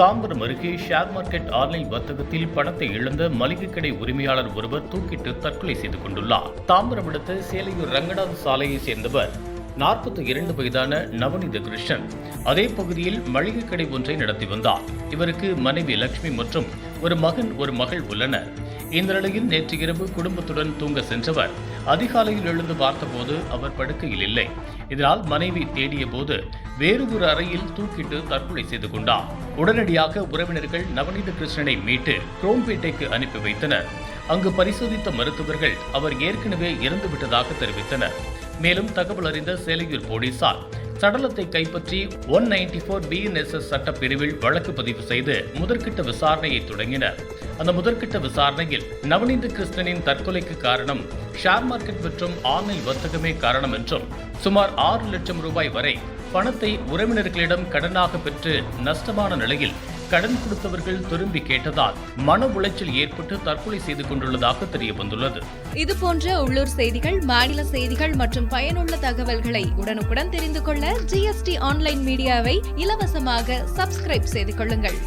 தாம்பரம் அருகே share market online வர்த்தகத்தில் பணத்தை இழந்த மளிகை கடை உரிமையாளர் ஒருவர் தூக்கிட்டு தற்கொலை செய்து கொண்டுள்ளார். தாம்பரம் அடுத்த சேலையூர் ரங்கநாத சாலையை சேர்ந்தவர் நாற்பத்தி இரண்டு வயதான நவநீத கிருஷ்ணன். அதே பகுதியில் மளிகை கடை ஒன்றை நடத்தி வந்தார். இவருக்கு மனைவி லட்சுமி மற்றும் ஒரு மகன் ஒரு மகள் உள்ளனர். இந்த நிலையில் நேற்று இரவு குடும்பத்துடன் தூங்க சென்றவர். அதிகாலையில் எழுந்து பார்த்தபோது அவர் படுக்கையில் இல்லை. இதனால் மனைவி தேடிய போது வேறு ஒரு அறையில் தூக்கிட்டு தற்கொலை செய்து கொண்டார் உடனடியாக உறவினர்கள் நவநீத கிருஷ்ணனை மீட்டு குரோம்பேட்டைக்கு அனுப்பி வைத்தனர். அங்கு பரிசோதித்த மருத்துவர்கள் அவர் ஏற்கனவே இறந்துவிட்டதாக தெரிவித்தனர். மேலும் தகவல் அறிந்த சேலையூர் போலீசார் சடலத்தை கைப்பற்றி ஒன் நைன்டி ஃபோர் பிஎன்எஸ்எஸ் சட்டப்பிரிவில் வழக்கு பதிவு செய்து முதற்கிட்ட விசாரணையை தொடங்கினர். அந்த முதற்கட்ட விசாரணையில் நவநீத கிருஷ்ணனின் தற்கொலைக்கு காரணம் ஷேர் மார்க்கெட் மற்றும் ஆன்லைன் வர்த்தகமே காரணம் என்றும் சுமார் ஆறு லட்சம் ரூபாய் வரை பணத்தை உறவினர்களிடம் கடனாக பெற்று நஷ்டமான நிலையில் கடன் கொடுத்தவர்கள் திரும்பி கேட்டதால் மன உளைச்சல் ஏற்பட்டு தற்கொலை செய்து கொண்டுள்ளதாக தெரிய வந்துள்ளது இது போன்ற உள்ளூர் செய்திகள் மாநில செய்திகள் மற்றும் பயனுள்ள தகவல்களை உடனுக்குடன் தெரிந்து கொள்ள ஜிஎஸ்டி ஆன்லைன் மீடியாவை இலவசமாக சப்ஸ்கிரைப் செய்து கொள்ளுங்கள்.